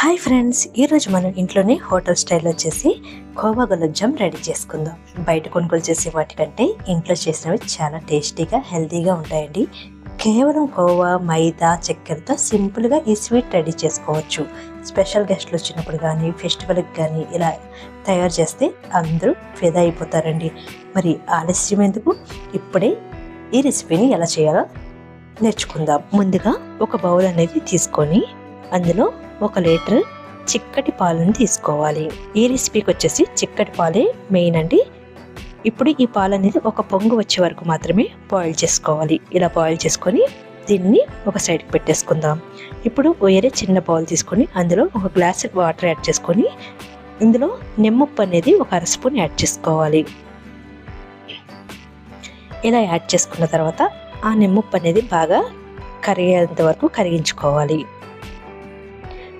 Hi friends ఈరోజు మనం ఇంట్లోనే హోటల్ స్టైల్ వచ్చేసి కోవా గులాబ్ జామ్ రెడీ చేసుకుందాం. బయట కొనుగోలు చేసే వాటికంటే ఇంట్లో చేసినవి చాలా టేస్టీగా హెల్తీగా ఉంటాయండి. కేవలం కోవా మైదా చక్కెరతో సింపుల్గా ఈ స్వీట్ రెడీ చేసుకోవచ్చు. స్పెషల్ గెస్ట్లు వచ్చినప్పుడు కానీ ఫెస్టివల్కి కానీ ఇలా తయారు చేస్తే అందరూ ఫిదా అయిపోతారండి. మరి ఆలస్యం ఎందుకు? ఇప్పుడే ఈ రెసిపీని ఎలా చేయాలో నేర్చుకుందాం. ముందుగా ఒక బౌల్ అనేది తీసుకొని అందులో ఒక లీటర్ చిక్కటి పాలను తీసుకోవాలి. ఈ రెసిపీకి వచ్చేసి చిక్కటి పాలే మెయిన్ అండి. ఇప్పుడు ఈ పాలు అనేది ఒక పొంగు వచ్చే వరకు మాత్రమే బాయిల్ చేసుకోవాలి. ఇలా బాయిల్ చేసుకొని దీన్ని ఒక సైడ్కి పెట్టేసుకుందాం. ఇప్పుడు వేరే చిన్న బౌల్ తీసుకొని అందులో ఒక గ్లాస్ వాటర్ యాడ్ చేసుకొని ఇందులో నిమ్మప్పు అనేది ఒక అర స్పూన్ యాడ్ చేసుకోవాలి. ఇలా యాడ్ చేసుకున్న తర్వాత ఆ నిమ్మప్పు అనేది బాగా కరిగేంత వరకు కరిగించుకోవాలి.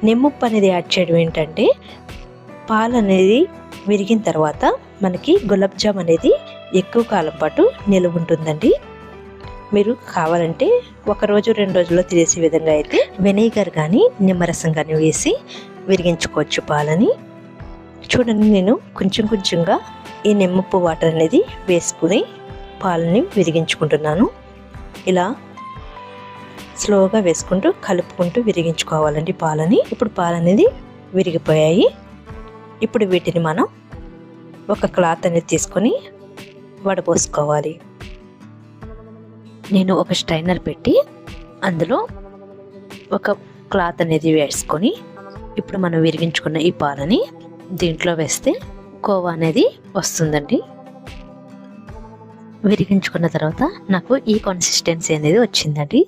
నిమ్మప్పు అనేది యాడ్ చేయడం ఏంటంటే పాలు అనేది విరిగిన తర్వాత మనకి గులాబ్ జామ్ అనేది ఎక్కువ కాలం పాటు నిలువ ఉంటుందండి. మీరు కావాలంటే ఒక రోజు రెండు రోజుల్లో తినేసే విధంగా అయితే వెనిగర్ కానీ నిమ్మరసం కానీ వేసి విరిగించుకోవచ్చు పాలని. చూడండి నేను కొంచెం కొంచెంగా ఈ నిమ్మప్పు వాటర్ అనేది వేసుకుని పాలని విరిగించుకుంటున్నాను. ఇలా స్లోగా వేసుకుంటూ కలుపుకుంటూ విరిగించుకోవాలండి పాలని. ఇప్పుడు పాలు అనేది విరిగిపోయాయి. ఇప్పుడు వీటిని మనం ఒక క్లాత్ అనేది తీసుకొని వడపోసుకోవాలి నేను ఒక స్ట్రైనర్ పెట్టి అందులో ఒక క్లాత్ అనేది వేసుకొని ఇప్పుడు మనం విరిగించుకున్న ఈ పాలని దీంట్లో వేస్తే కోవా అనేది వస్తుందండి. విరిగించుకున్న తర్వాత నాకు ఈ కన్సిస్టెన్సీ అనేది వచ్చిందండి.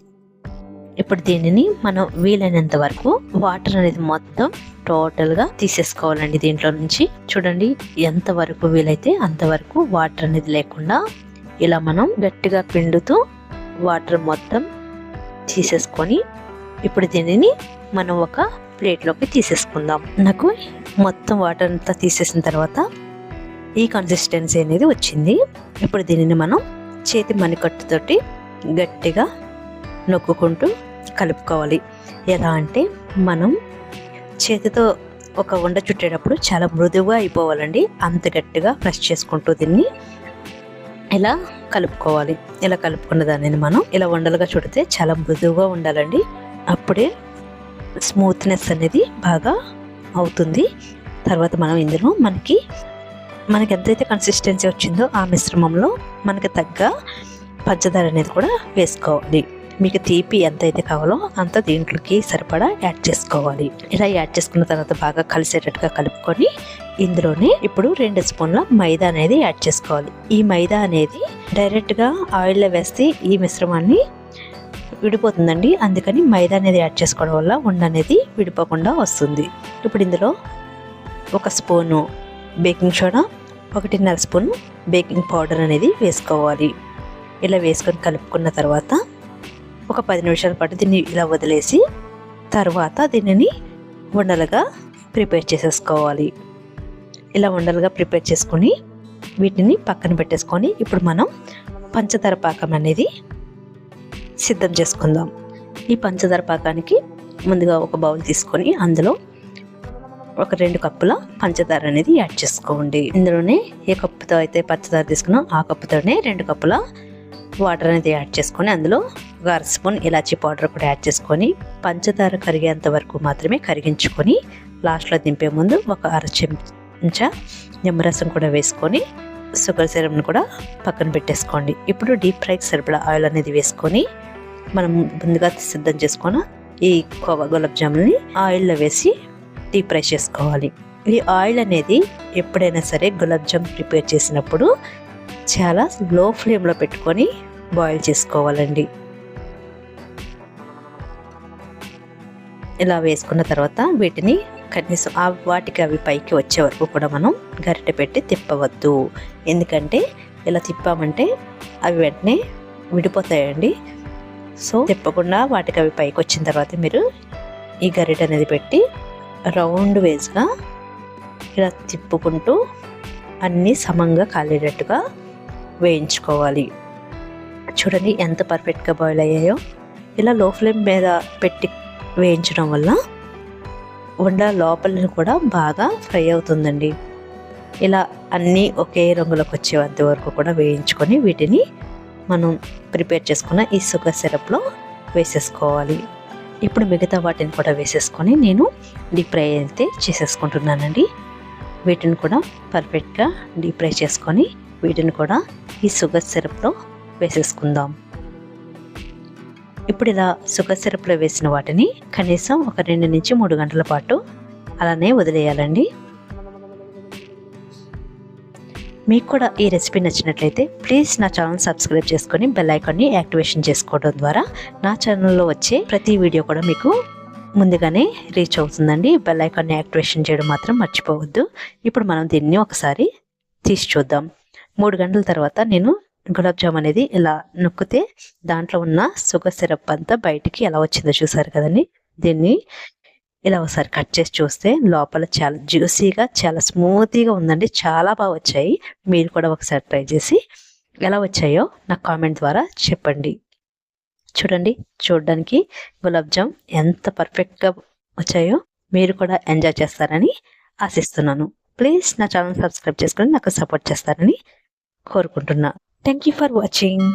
ఇప్పుడు దీనిని మనం వీలైనంత వరకు వాటర్ అనేది మొత్తం టోటల్గా తీసేసుకోవాలండి దీంట్లో నుంచి. చూడండి ఎంత వరకు వీలైతే అంతవరకు వాటర్ అనేది లేకుండా ఇలా మనం గట్టిగా పిండుతూ వాటర్ మొత్తం తీసేసుకొని ఇప్పుడు దీనిని మనం ఒక ప్లేట్లోకి తీసేసుకుందాం. నాకు మొత్తం వాటర్ అంతా తీసేసిన తర్వాత ఈ కన్సిస్టెన్సీ అనేది వచ్చింది. ఇప్పుడు దీనిని మనం చేతి మణికట్టుతోటి గట్టిగా నొక్కుకుంటూ కలుపుకోవాలి. ఎలా అంటే మనం చేతితో ఒక వండ చుట్టేటప్పుడు చాలా మృదువుగా అయిపోవాలండి. అంత గట్టిగా ప్రెస్ చేసుకుంటూ దీన్ని ఇలా కలుపుకోవాలి. ఇలా కలుపుకున్న దానిని మనం ఇలా వండలుగా చుడితే చాలా మృదువుగా ఉండాలండి. అప్పుడే స్మూత్నెస్ అనేది బాగా అవుతుంది. తర్వాత మనం ఇందులో మనకి మనకి ఎంతైతే కన్సిస్టెన్సీ వచ్చిందో ఆ మిశ్రమంలో మనకి తగ్గ పంచదార అనేది కూడా వేసుకోవాలి. మీకు తీపి ఎంత అయితే కావాలో అంత దీంట్లోకి సరిపడా యాడ్ చేసుకోవాలి. ఇలా యాడ్ చేసుకున్న తర్వాత బాగా కలిసేటట్టుగా కలుపుకొని ఇందులోనే ఇప్పుడు రెండు స్పూన్ల మైదా అనేది యాడ్ చేసుకోవాలి. ఈ మైదా అనేది డైరెక్ట్గా ఆయిల్లో వేస్తే ఈ మిశ్రమాన్ని విడిపోతుందండి. అందుకని మైదా అనేది యాడ్ చేసుకోవడం వల్ల ఉండ అనేది విడిపోకుండా వస్తుంది. ఇప్పుడు ఇందులో ఒక స్పూను బేకింగ్ సోడా ఒకటిన్నర స్పూన్ బేకింగ్ పౌడర్ అనేది వేసుకోవాలి. ఇలా వేసుకొని కలుపుకున్న తర్వాత ఒక పది నిమిషాల పాటు దీన్ని ఇలా వదిలేసి తర్వాత దీనిని ఉండలుగా ప్రిపేర్ చేసేసుకోవాలి. ఇలా ఉండలుగా ప్రిపేర్ చేసుకొని వీటిని పక్కన పెట్టేసుకొని ఇప్పుడు మనం పంచదార పాకం అనేది సిద్ధం చేసుకుందాం. ఈ పంచదార పాకానికి ముందుగా ఒక బౌల్ తీసుకొని అందులో ఒక రెండు కప్పుల పంచదార అనేది యాడ్ చేసుకోండి. ఇందులోనే ఏ కప్పుతో అయితే పంచదార తీసుకున్నాం ఆ కప్పుతోనే రెండు కప్పుల వాటర్ అనేది యాడ్ చేసుకొని అందులో ఒక అర స్పూన్ ఇలాచీ పౌడర్ కూడా యాడ్ చేసుకొని పంచదార కరిగేంత వరకు మాత్రమే కరిగించుకొని లాస్ట్లో దింపే ముందు ఒక అర చెంచా నిమ్మరసం కూడా వేసుకొని షుగర్ సిరప్ని కూడా పక్కన పెట్టేసుకోండి. ఇప్పుడు డీప్ ఫ్రైకి సరిపడా ఆయిల్ అనేది వేసుకొని మనం ముందుగా సిద్ధం చేసుకున్న ఈ కోవా గులాబ్ జాములని ఆయిల్లో వేసి డీప్ ఫ్రై చేసుకోవాలి. ఈ ఆయిల్ అనేది ఎప్పుడైనా సరే గులాబ్ జామ్ ప్రిపేర్ చేసినప్పుడు చాలా లో ఫ్లేమ్లో పెట్టుకొని బాయిల్ చేసుకోవాలండి. ఇలా వేసుకున్న తర్వాత వీటిని కనీసం ఆ వాటికి అవి పైకి వచ్చే వరకు కూడా మనం గరిటె పెట్టి తిప్పవద్దు. ఎందుకంటే ఇలా తిప్పామంటే అవి వెంటనే విడిపోతాయండి. సో తిప్పకుండా వాటికి అవి పైకి వచ్చిన తర్వాత మీరు ఈ గరిటె అనేది పెట్టి రౌండ్ వేస్గా ఇలా తిప్పుకుంటూ అన్నీ సమంగా కాలేటట్టుగా వేయించుకోవాలి. చూడండి ఎంత పర్ఫెక్ట్గా బాయిల్ అయ్యాయో. ఇలా లో ఫ్లేమ్ మీద పెట్టి వేయించడం వల్ల ఉండ లోపల కూడా బాగా ఫ్రై అవుతుందండి. ఇలా అన్నీ ఒకే రంగులోకి వచ్చేంత వరకు కూడా వేయించుకొని వీటిని మనం ప్రిపేర్ చేసుకున్న ఈ షుగర్ సిరప్లో వేసేసుకోవాలి. ఇప్పుడు మిగతా వాటిని కూడా వేసేసుకొని నేను డీప్ ఫ్రై అయితే చేసేసుకుంటున్నానండి. వీటిని కూడా పర్ఫెక్ట్గా డీప్ ఫ్రై చేసుకొని వీటిని కూడా ఈ షుగర్ సిరప్లో వేసేసుకుందాం. ఇప్పుడు ఇలా షుగర్ సిరప్లో వేసిన వాటిని కనీసం ఒక రెండు నుంచి మూడు గంటల పాటు అలానే వదిలేయాలండి. మీకు కూడా ఈ రెసిపీ నచ్చినట్లయితే ప్లీజ్ నా ఛానల్ సబ్స్క్రైబ్ చేసుకొని బెల్ ఐకాన్ని యాక్టివేషన్ చేసుకోవడం ద్వారా నా ఛానల్లో వచ్చే ప్రతి వీడియో కూడా మీకు ముందుగానే రీచ్ అవుతుందండి. బెల్ ఐకాన్ని యాక్టివేషన్ చేయడం మాత్రం మర్చిపోవద్దు. ఇప్పుడు మనం దీన్ని ఒకసారి తీసి చూద్దాం. మూడు గంటల తర్వాత నేను గులాబ్ జామ్ అనేది ఇలా నొక్కితే దాంట్లో ఉన్న సుగర్ సిరప్ అంతా బయటికి ఎలా వచ్చిందో చూసారు కదండి? దీన్ని ఇలా ఒకసారి కట్ చేసి చూస్తే లోపల చాలా జ్యూసీగా చాలా స్మూతీగా ఉందండి. చాలా బాగా వచ్చాయి. మీరు కూడా ఒకసారి ట్రై చేసి ఎలా వచ్చాయో నాకు కామెంట్ ద్వారా చెప్పండి. చూడండి చూడడానికి గులాబ్ జామ్ ఎంత పర్ఫెక్ట్గా వచ్చాయో మీరు కూడా ఎంజాయ్ చేస్తారని ఆశిస్తున్నాను. ప్లీజ్ నా ఛానల్ సబ్స్క్రైబ్ చేసుకొని నాకు సపోర్ట్ చేస్తారని కోరుకుంటున్నా. Thank you for watching